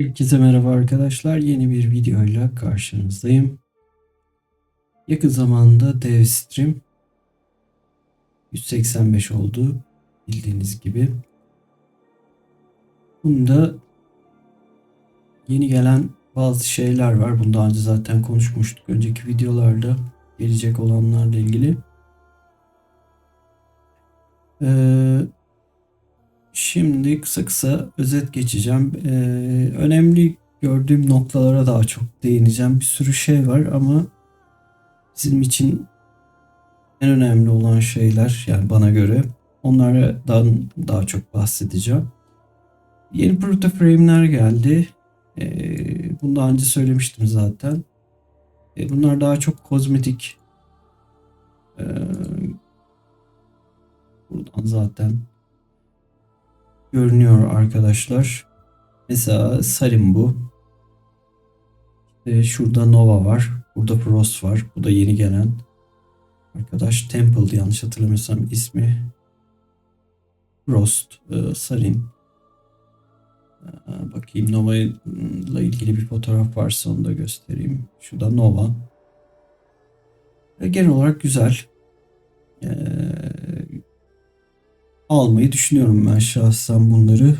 Herkese merhaba arkadaşlar. Yeni bir videoyla karşınızdayım. Yakın zamanda dev stream 185 oldu bildiğiniz gibi. Bunda yeni gelen bazı şeyler var. Bunu daha önce zaten konuşmuştuk önceki videolarda gelecek olanlarla ilgili. Ee, Şimdi kısa kısa özet geçeceğim. Ee, önemli gördüğüm noktalara daha çok değineceğim. Bir sürü şey var ama bizim için en önemli olan şeyler yani bana göre onlardan daha çok bahsedeceğim. Yeni proto frame'ler geldi. Ee, bunu daha önce söylemiştim zaten. Ee, bunlar daha çok kozmetik. Ee, buradan zaten görünüyor arkadaşlar. Mesela Sarin bu. İşte şurada Nova var. Burada Frost var. Bu da yeni gelen. Arkadaş Temple yanlış hatırlamıyorsam ismi. Frost, e, Sarin. E, bakayım Nova ile ilgili bir fotoğraf varsa onu da göstereyim. Şurada Nova. E, genel olarak güzel. E, almayı düşünüyorum ben şahsen bunları.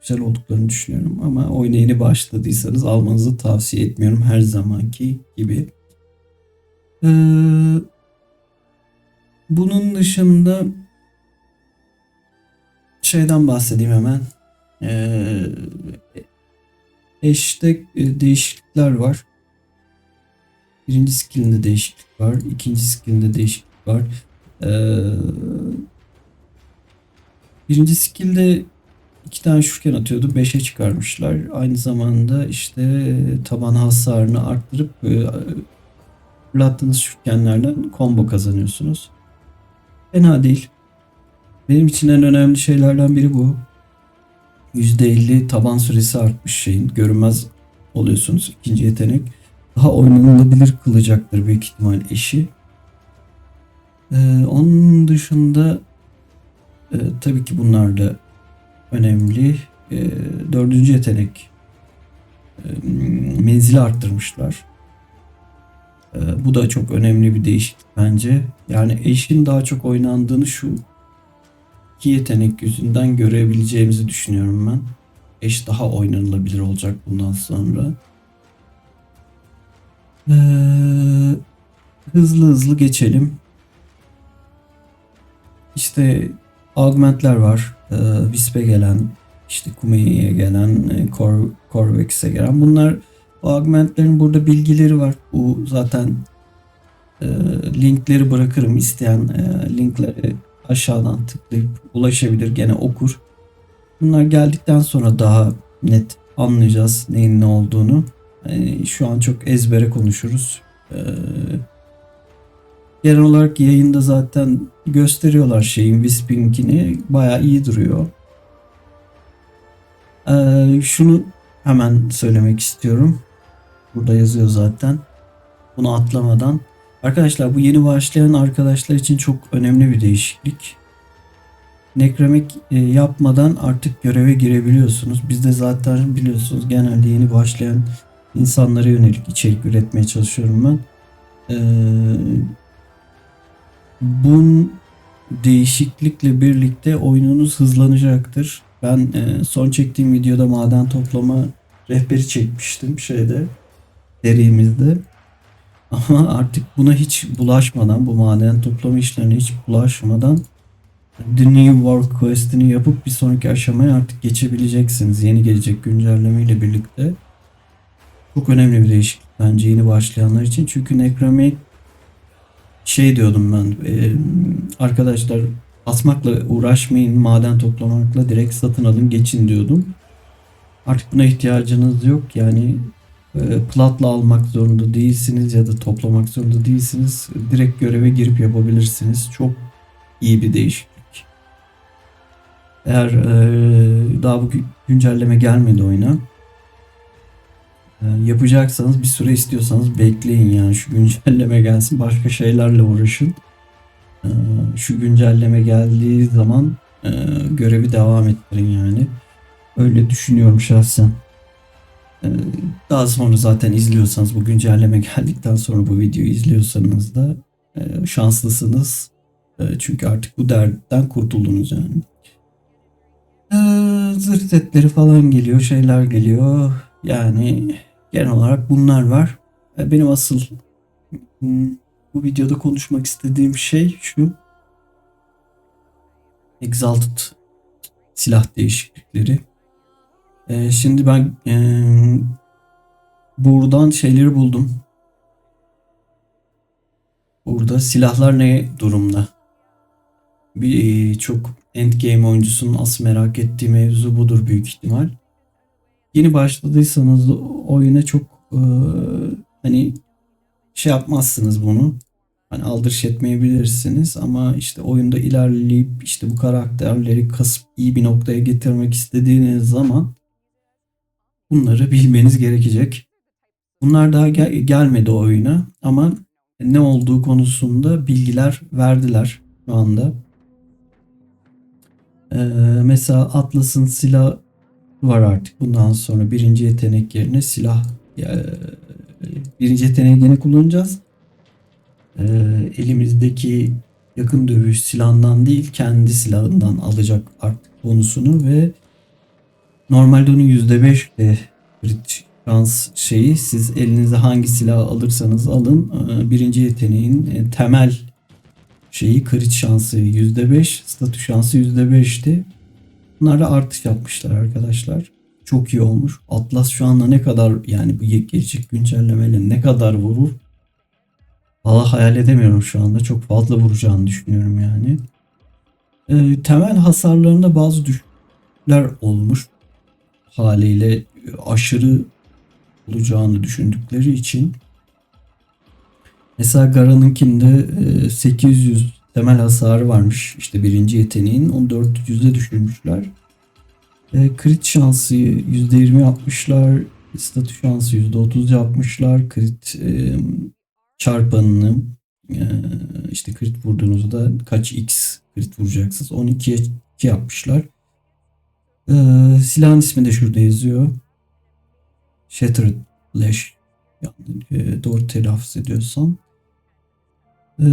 Güzel olduklarını düşünüyorum ama oyuna yeni başladıysanız almanızı tavsiye etmiyorum her zamanki gibi. Ee, bunun dışında şeyden bahsedeyim hemen. Ee, eşte değişiklikler var. Birinci skillinde değişiklik var. ikinci skillinde değişiklik var. Ee, Birinci skill'de iki tane şurken atıyordu. 5'e çıkarmışlar. Aynı zamanda işte taban hasarını arttırıp e, fırlattığınız şurkenlerden combo kazanıyorsunuz. Fena değil. Benim için en önemli şeylerden biri bu. %50 taban süresi artmış şeyin. Görünmez oluyorsunuz. İkinci yetenek. Daha oynanılabilir kılacaktır büyük ihtimal eşi. Ee, onun dışında e, tabii ki bunlar da önemli. E, dördüncü yetenek e, menzili arttırmışlar. E, bu da çok önemli bir değişiklik bence. Yani eşin daha çok oynandığını şu iki yetenek yüzünden görebileceğimizi düşünüyorum ben. Eş daha oynanılabilir olacak bundan sonra. Ee, hızlı hızlı geçelim. İşte augmentler var. E, Wisp'e gelen, işte Kumei'ye gelen, e, Cor Corvex'e gelen. Bunlar bu augmentlerin burada bilgileri var. Bu zaten e, linkleri bırakırım. İsteyen e, linkleri aşağıdan tıklayıp ulaşabilir. Gene okur. Bunlar geldikten sonra daha net anlayacağız neyin ne olduğunu. Yani şu an çok ezbere konuşuruz. Ee, Genel olarak yayında zaten gösteriyorlar şeyin Wisping'ini. Baya iyi duruyor. Ee, şunu hemen söylemek istiyorum. Burada yazıyor zaten. Bunu atlamadan. Arkadaşlar bu yeni başlayan arkadaşlar için çok önemli bir değişiklik. Nekromek yapmadan artık göreve girebiliyorsunuz. Biz de zaten biliyorsunuz genelde yeni başlayan insanlara yönelik içerik üretmeye çalışıyorum ben. Ee, bu değişiklikle birlikte oyununuz hızlanacaktır. Ben e, son çektiğim videoda maden toplama rehberi çekmiştim şeyde serimizde. Ama artık buna hiç bulaşmadan, bu maden toplama işlerine hiç bulaşmadan The New World Quest'ini yapıp bir sonraki aşamaya artık geçebileceksiniz. Yeni gelecek güncelleme ile birlikte. Çok önemli bir değişiklik bence yeni başlayanlar için. Çünkü Necromake şey diyordum ben e, arkadaşlar asmakla uğraşmayın maden toplamakla direkt satın alın geçin diyordum. Artık buna ihtiyacınız yok yani e, platla almak zorunda değilsiniz ya da toplamak zorunda değilsiniz. Direkt göreve girip yapabilirsiniz. Çok iyi bir değişiklik. Eğer e, daha bu güncelleme gelmedi oyuna ee, yapacaksanız bir süre istiyorsanız bekleyin yani şu güncelleme gelsin başka şeylerle uğraşın. Ee, şu güncelleme geldiği zaman e, görevi devam ettirin yani. Öyle düşünüyorum şahsen. Ee, Daha sonra zaten izliyorsanız bu güncelleme geldikten sonra bu videoyu izliyorsanız da e, şanslısınız. E, Çünkü artık bu dertten kurtuldunuz yani. Zırh setleri falan geliyor, şeyler geliyor. Yani genel olarak bunlar var. E, Benim asıl hmm, bu videoda konuşmak istediğim şey şu. Exalted silah değişiklikleri. Ee, şimdi ben eee, buradan şeyleri buldum. Burada silahlar ne durumda? Bir çok endgame oyuncusunun asıl merak ettiği mevzu budur büyük ihtimal. Yeni başladıysanız oyuna çok eee, hani şey yapmazsınız bunu. Hani aldırış etmeyebilirsiniz ama işte oyunda ilerleyip işte bu karakterleri kasıp iyi bir noktaya getirmek istediğiniz zaman bunları bilmeniz gerekecek. Bunlar daha gel- gelmedi oyuna ama ne olduğu konusunda bilgiler verdiler şu anda. Ee, mesela Atlas'ın silah var artık. Bundan sonra birinci yetenek yerine silah birinci yeteneği yine kullanacağız. Ee, elimizdeki yakın dövüş silahından değil kendi silahından alacak artık bonusunu ve normalde onun %5 de crit şans şeyi siz elinize hangi silah alırsanız alın e, birinci yeteneğin e, temel şeyi crit şansı %5 statü şansı %5'ti. Bunlara artış yapmışlar arkadaşlar. Çok iyi olmuş. Atlas şu anda ne kadar yani bu gelecek güncellemeyle ne kadar vurur Valla hayal edemiyorum şu anda. Çok fazla vuracağını düşünüyorum yani. Ee, temel hasarlarında bazı düşükler olmuş. Haliyle e, aşırı olacağını düşündükleri için. Mesela Gara'nınkinde e, 800 temel hasarı varmış. İşte birinci yeteneğin. Onu 400'e düşürmüşler. E, crit şansı %20 yapmışlar. Statü şansı %30 yapmışlar. Crit e, çarpanını e, işte crit vurduğunuzda kaç x crit vuracaksınız 12'ye 2 yapmışlar. E, silahın ismi de şurada yazıyor. Shattered Lash yani e, doğru telaffuz ediyorsam. E,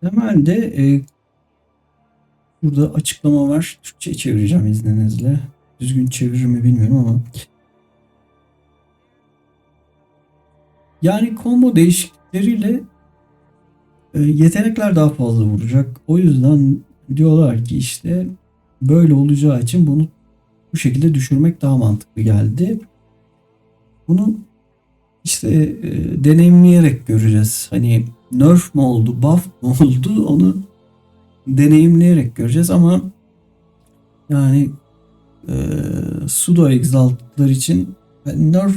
temelde e, burada açıklama var. Türkçe çevireceğim izninizle. Düzgün çevirir mi bilmiyorum ama Yani combo değişiklikleriyle e, yetenekler daha fazla vuracak. O yüzden diyorlar ki işte böyle olacağı için bunu bu şekilde düşürmek daha mantıklı geldi. Bunu işte e, deneyimleyerek göreceğiz. Hani nerf mi oldu, buff mı oldu onu deneyimleyerek göreceğiz ama yani e, sudo exaltlar için nerf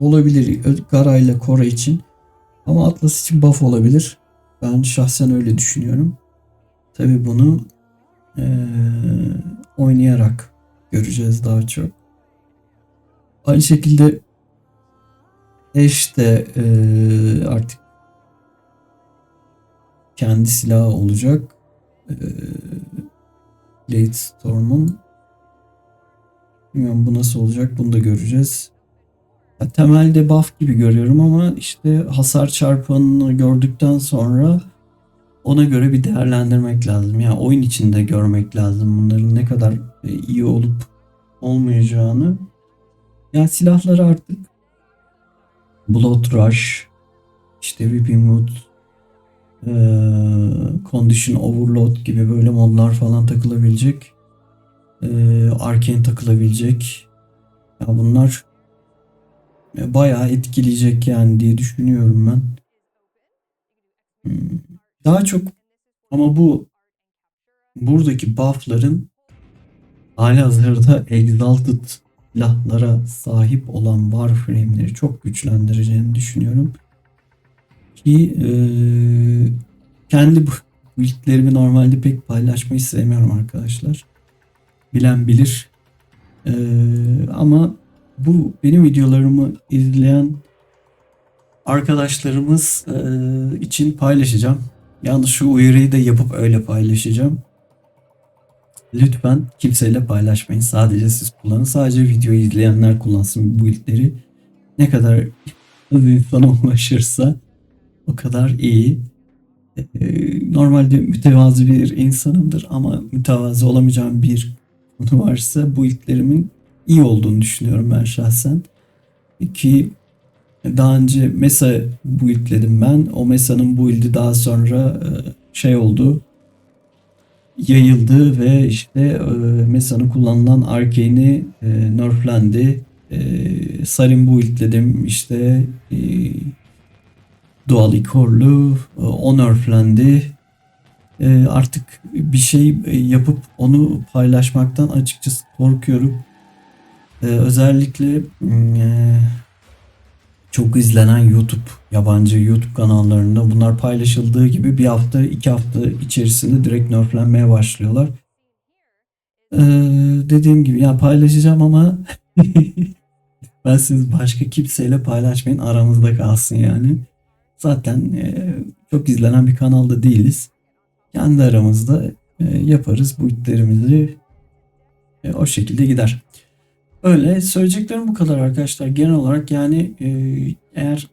olabilir Gara ile Kora için. Ama Atlas için buff olabilir. Ben şahsen öyle düşünüyorum. Tabi bunu ee, oynayarak göreceğiz daha çok. Aynı şekilde Ash de ee, artık kendi silahı olacak. Ee, Blade Storm'un bilmiyorum bu nasıl olacak bunu da göreceğiz. Ya, temelde buff gibi görüyorum ama işte hasar çarpanını gördükten sonra ona göre bir değerlendirmek lazım. Yani oyun içinde görmek lazım bunların ne kadar iyi olup olmayacağını. Yani silahları artık Blood Rush, işte Whipping Wood, e, Condition Overload gibi böyle modlar falan takılabilecek. E, takılabilecek. Ya bunlar bayağı etkileyecek yani diye düşünüyorum ben. Hmm. Daha çok ama bu buradaki buffların hali hazırda Exalted silahlara sahip olan Warframe'leri çok güçlendireceğini düşünüyorum. Ki e, kendi bu build'lerimi normalde pek paylaşmayı sevmiyorum arkadaşlar. Bilen bilir. E, ama bu benim videolarımı izleyen arkadaşlarımız e, için paylaşacağım. Yalnız şu uyarıyı da yapıp öyle paylaşacağım. lütfen kimseyle paylaşmayın. Sadece siz kullanın. Sadece videoyu izleyenler kullansın bu build'leri. Ne kadar az insana ulaşırsa o kadar iyi. Ee, Normalde mütevazı bir insanımdır ama mütevazı olamayacağım bir konu varsa bu ilklerimin iyi olduğunu düşünüyorum ben şahsen. Ki daha önce Mesa buildledim ben. O Mesa'nın build'i daha sonra e, şey oldu. Yayıldı ve işte e, Mesa'nın kullanılan arcane'i e, nerflendi. Sarin buildledim işte Dual Ikorlu e, o nerflendi. E, artık bir şey e, yapıp onu paylaşmaktan açıkçası korkuyorum. E, özellikle mm, e, çok izlenen YouTube, yabancı YouTube kanallarında bunlar paylaşıldığı gibi bir hafta, iki hafta içerisinde direkt nerflenmeye başlıyorlar. Ee, dediğim gibi ya paylaşacağım ama ben siz başka kimseyle paylaşmayın aramızda kalsın yani. Zaten e, çok izlenen bir kanalda değiliz. Kendi aramızda e, yaparız bu itlerimizi e, o şekilde gider. Öyle söyleyeceklerim bu kadar arkadaşlar. Genel olarak yani eğer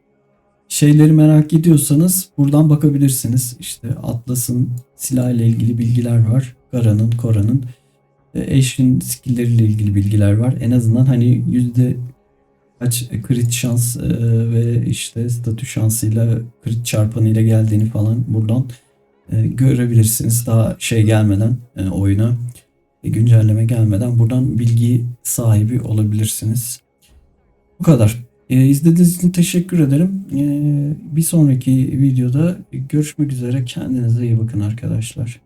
şeyleri merak ediyorsanız buradan bakabilirsiniz. İşte Atlas'ın silah ilgili bilgiler var. Gara'nın, Kora'nın. E, Ashe'in skill'leriyle ilgili bilgiler var. En azından hani yüzde kaç crit şans e, ve işte statü şansıyla crit çarpanıyla geldiğini falan buradan e, görebilirsiniz. Daha şey gelmeden e, oyuna e, güncelleme gelmeden buradan bilgi sahibi olabilirsiniz. Bu kadar. E, izlediğiniz için teşekkür ederim. E, bir sonraki videoda görüşmek üzere. Kendinize iyi bakın arkadaşlar.